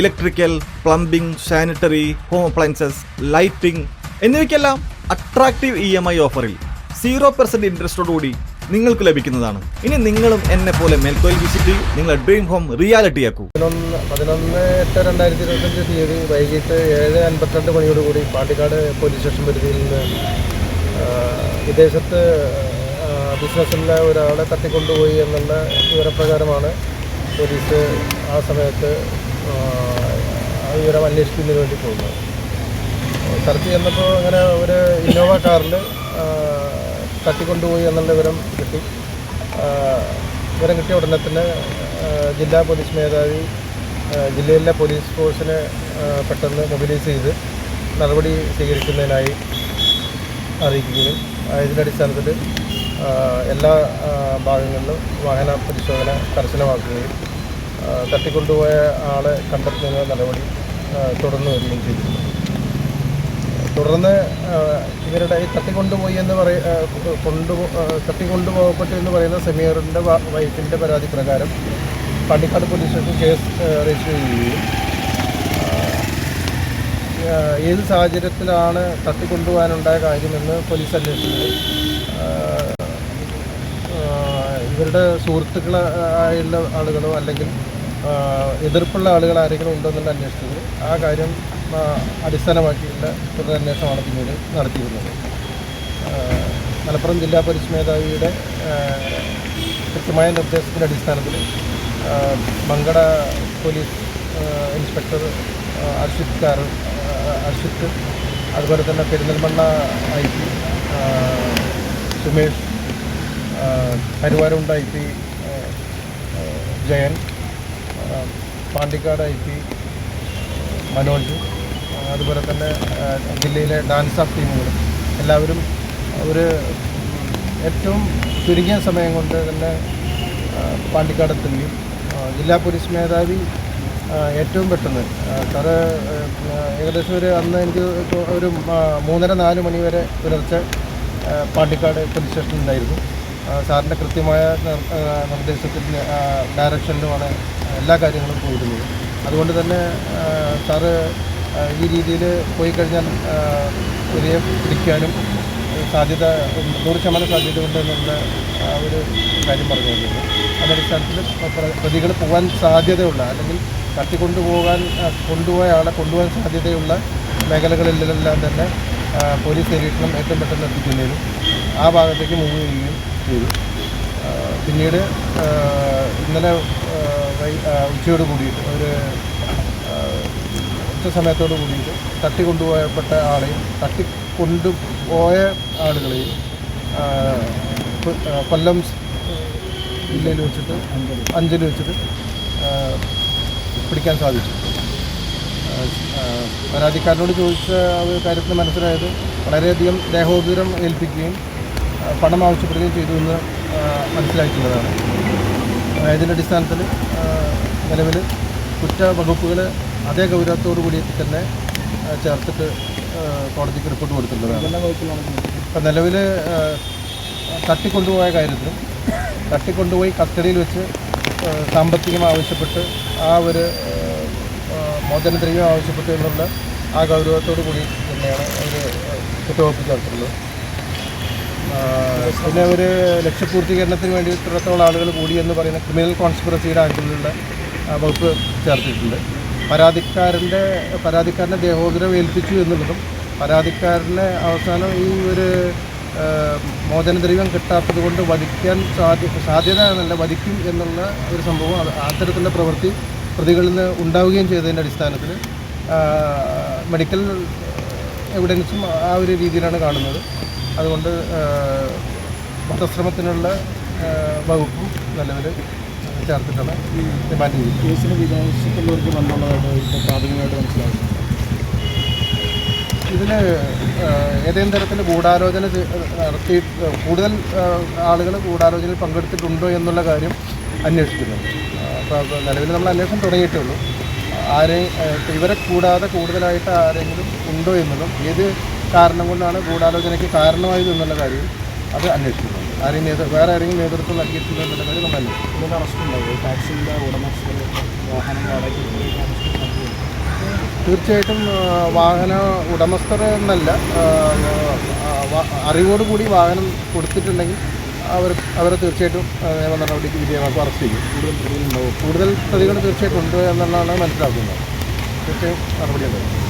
Electrical plumbing sanitary home appliances lighting എന്നിവയ്ക്കെല്ലാം attractive E M I ഓഫറിൽ zero percent ഇൻട്രസ്റ്റോടുകൂടി നിങ്ങൾക്ക് ലഭിക്കുന്നതാണ്. ഇനി നിങ്ങളും എന്നെ പോലെ മേൽക്കോയിൽ വിസിറ്റ് ചെയ്യും. നിങ്ങളുടെ ഡ്രീം ഹോം റിയാലിറ്റി ആക്കൂ. പതിനൊന്ന് എട്ട് രണ്ടായിരത്തി ഇരുപത്തഞ്ച് തീയതി വൈകിട്ട് ഏഴ് അൻപത്തിരണ്ട് മണിയോടുകൂടി പാണ്ടിക്കാട് പോലീസ് സ്റ്റേഷൻ പരിധിയിൽ നിന്ന് വിദേശത്ത് ബിസിനസ്സിലെ ഒരാളെ തട്ടിക്കൊണ്ടുപോയി എന്നുള്ള വിവരപ്രകാരമാണ് പോലീസ് ആ സമയത്ത് വിവരം അന്വേഷിക്കുന്നതിന് വേണ്ടി പോകുന്നത്. സെർച്ച് ചെയ്യുന്നപ്പോൾ അങ്ങനെ ഒരു ഇന്നോവ കാറിൽ തട്ടിക്കൊണ്ടുപോയി എന്നുള്ള വിവരം കിട്ടി. വിവരം കിട്ടിയ ഉടനെ തന്നെ ജില്ലാ പോലീസ് മേധാവി ജില്ലയിലെ പോലീസ് ഫോഴ്സിനെ പെട്ടെന്ന് മൊബിലൈസ് ചെയ്ത് നടപടി സ്വീകരിക്കുന്നതിനായി അറിയിക്കുകയും ഇതിന്റെ അടിസ്ഥാനത്തിൽ എല്ലാ ഭാഗങ്ങളിലും വാഹന പരിശോധന കർശനമാക്കുകയും തട്ടിക്കൊണ്ടുപോയ ആളെ കണ്ടെത്തുന്ന നടപടി തുടർന്നു വരികയും ചെയ്തു. തുടർന്ന് ഇവരുടെ ഈ തട്ടിക്കൊണ്ടുപോയി എന്ന് പറയ കൊണ്ടു തട്ടിക്കൊണ്ടുപോകപ്പെട്ടു എന്ന് പറയുന്ന സമീറിന്റെ വൈഫിന്റെ പരാതി പ്രകാരം Pandikkad police station case register ചെയ്യുകയും ഏത് സാഹചര്യത്തിലാണ് തട്ടിക്കൊണ്ടുപോകാനുണ്ടായ കാര്യമെന്ന് പോലീസ് അന്വേഷിച്ചത് ആ, സുഹൃത്തുക്കൾ ഇവരുടെ സുഹൃത്തുക്കളായുള്ള ആളുകളോ അല്ലെങ്കിൽ എതിർപ്പുള്ള ആളുകൾ ആരെങ്കിലും ഉണ്ടോ എന്നുള്ള അന്വേഷിച്ചത് ആ കാര്യം അടിസ്ഥാനമാക്കിയുള്ള തുടരന്വേഷണമാണ് പിന്നീട് നടത്തിയിരുന്നത്. മലപ്പുറം ജില്ലാ പോലീസ് മേധാവിയുടെ കൃത്യമായ നിർദ്ദേശത്തിന്റെ അടിസ്ഥാനത്തിൽ മങ്കട പോലീസ് ഇൻസ്പെക്ടർ അർഷിത് കാർ അർഷിത് അതുപോലെ തന്നെ Perinthalmanna I P Sumesh കരുവാരുണ്ട I P Jayan Pandikkad I P Manoj അതുപോലെ തന്നെ ജില്ലയിലെ ഡാൻസ് ഓഫ് ടീമുകൾ എല്ലാവരും ഒരു ഏറ്റവും ചുരുങ്ങിയ സമയം കൊണ്ട് തന്നെ പാണ്ടിക്കാടെത്തുകയും ജില്ലാ പോലീസ് മേധാവി ഏറ്റവും പെട്ടെന്ന് സാറ് ഏകദേശം ഒരു അന്ന് എനിക്ക് ഒരു മൂന്നര നാല് മണി വരെ പുലർച്ചെ പാണ്ടിക്കാട് പോലീസ് സ്റ്റേഷനിലുണ്ടായിരുന്നു. സാറിന്റെ കൃത്യമായ നിർദ്ദേശത്തിന് ഡയറക്ഷനിലുമാണ് എല്ലാ കാര്യങ്ങളും പോയിരുന്നത്. അതുകൊണ്ട് തന്നെ സാറ് ഈ രീതിയിൽ പോയി കഴിഞ്ഞാൽ ഒരേ പിടിക്കാനും സാധ്യത നൂറ് ശതമാനം സാധ്യത ഉണ്ട് എന്നുള്ള ഒരു കാര്യം പറഞ്ഞു തന്നിരുന്നു അതടിസ്ഥാനത്തിൽ പ്രതികൾ പോകാൻ സാധ്യതയുള്ള അല്ലെങ്കിൽ തട്ടിക്കൊണ്ടുപോകാൻ കൊണ്ടുപോയ ആളെ കൊണ്ടുപോകാൻ സാധ്യതയുള്ള മേഖലകളിലെല്ലാം തന്നെ പോലീസ് നിരീക്ഷണം ഏറ്റവും പെട്ടെന്ന് എത്തിക്കുന്നതിനും ആ ഭാഗത്തേക്ക് മൂവ് ചെയ്യുകയും ചെയ്തു. പിന്നീട് ഇന്നലെ ഉച്ചയോട് കൂടിയിട്ട് ഒരു ഉച്ച സമയത്തോട് കൂടിയിട്ട് തട്ടിക്കൊണ്ടുപോയപ്പെട്ട ആളെയും തട്ടിക്കൊണ്ടുപോയ ആളുകളെയും ആ, കൊ- കൊല്ലം ജില്ലയിൽ വെച്ചിട്ട് അഞ്ചലിൽ വെച്ചിട്ട് പിടിക്കാൻ സാധിച്ചു. പരാതിക്കാരനോട് ചോദിച്ച കാര്യത്തിന് മനസ്സിലായത് വളരെയധികം ദേഹോദൂരം ഏൽപ്പിക്കുകയും പണം ആവശ്യപ്പെടുകയും ചെയ്തു എന്ന് മനസ്സിലായിട്ടുള്ളതാണ്. ഇതിന്റെ അടിസ്ഥാനത്തിൽ നിലവിൽ കുറ്റവകുപ്പുകൾ അതേ ഗൗരവത്തോടു കൂടി തന്നെ ചേർത്തിട്ട് കോടതിക്ക് റിപ്പോർട്ട് കൊടുത്തിട്ടുള്ളതാണ്. ഇപ്പം നിലവിൽ തട്ടിക്കൊണ്ടുപോയ കാര്യത്തിലും തട്ടിക്കൊണ്ടുപോയി കസ്റ്റഡിയിൽ വെച്ച് സാമ്പത്തികം ആവശ്യപ്പെട്ട് ആ ഒരു മോചനദ്രവ്യം ആവശ്യപ്പെട്ടു എന്നുള്ള ആ ഗൗരവത്തോടു കൂടി തന്നെയാണ് അവർ കുറ്റവകുപ്പ് ചേർത്തിട്ടുള്ളത്. പിന്നെ ഒരു ലക്ഷ്യപൂർത്തീകരണത്തിന് വേണ്ടി ഇത്രത്തോളം ആളുകൾ എന്ന് പറയുന്ന ക്രിമിനൽ കോൺസ്പിറസിയുടെ ആംഗിളിലുള്ള ആ, വകുപ്പ് ചേർത്തിട്ടുണ്ട്. പരാതിക്കാരന്റെ പരാതിക്കാരനെ ദേഹോദരം ഏൽപ്പിച്ചു എന്നുള്ളതും പരാതിക്കാരനെ അവസാനം ഈ ഒരു മോചനദ്രവ്യം കിട്ടാത്തത് കൊണ്ട് വധിക്കാൻ സാധ്യ സാധ്യത എന്നല്ല വധിക്കും എന്നുള്ള ഒരു സംഭവം അത് അത്തരത്തിലുള്ള പ്രവൃത്തി പ്രതികളിൽ നിന്ന് ഉണ്ടാവുകയും ചെയ്തതിന്റെ അടിസ്ഥാനത്തിൽ മെഡിക്കൽ എവിഡൻസും ആ ഒരു രീതിയിലാണ് കാണുന്നത്. അതുകൊണ്ട് വധശ്രമത്തിനുള്ള വകുപ്പും നിലവിൽ ചേർത്തിട്ടാണ് ഡിമാൻഡ് ചെയ്തത് കേസിന് വിദേശത്തുള്ളവർക്ക് വന്നുള്ളതായിട്ട് ഇപ്പോൾ പ്രാഥമികമായിട്ട് മനസ്സിലാകുന്നു ഇതിൽ ഏതെങ്കിലും തരത്തിൽ ഗൂഢാലോചന നടത്തി കൂടുതൽ ആളുകൾ ഗൂഢാലോചനയിൽ പങ്കെടുത്തിട്ടുണ്ടോ എന്നുള്ള കാര്യം അന്വേഷിക്കുന്നുണ്ട്. അപ്പോൾ നിലവിൽ നമ്മൾ അന്വേഷണം തുടങ്ങിയിട്ടുള്ളൂ ആരെ ആരെയും ഇവരെ കൂടാതെ കൂടുതലായിട്ട് ആരെങ്കിലും ഉണ്ടോ എന്നതും ഏത് കാരണം കൊണ്ടാണ് ഗൂഢാലോചനയ്ക്ക് കാരണമായത് എന്നുള്ള കാര്യം അത് അന്വേഷിക്കുന്നത് ആരെയും നേതൃ വേറെ ആരെങ്കിലും നേതൃത്വം നൽകിയിട്ടുണ്ട് എന്നുള്ള കാര്യം നമ്മൾ അന്വേഷിക്കും ഇതിൽ അറസ്റ്റ് ഉണ്ടാവും ടാക്സിന്റെ ഉടമസ്ഥർ വാഹനം തീർച്ചയായിട്ടും വാഹന ഉടമസ്ഥർ എന്നല്ല അറിവോടുകൂടി വാഹനം കൊടുത്തിട്ടുണ്ടെങ്കിൽ അവർ അവരെ തീർച്ചയായിട്ടും നിയമ നടപടിക്ക് വിധേയമാക്കും അറസ്റ്റ് ചെയ്യും. കൂടുതൽ പ്രതികളുണ്ടാവും കൂടുതൽ പ്രതികൾ തീർച്ചയായിട്ടും ഉണ്ട് എന്നുള്ളതാണ് മനസ്സിലാക്കുന്നത്. തീർച്ചയായും നടപടി ഉണ്ടാവും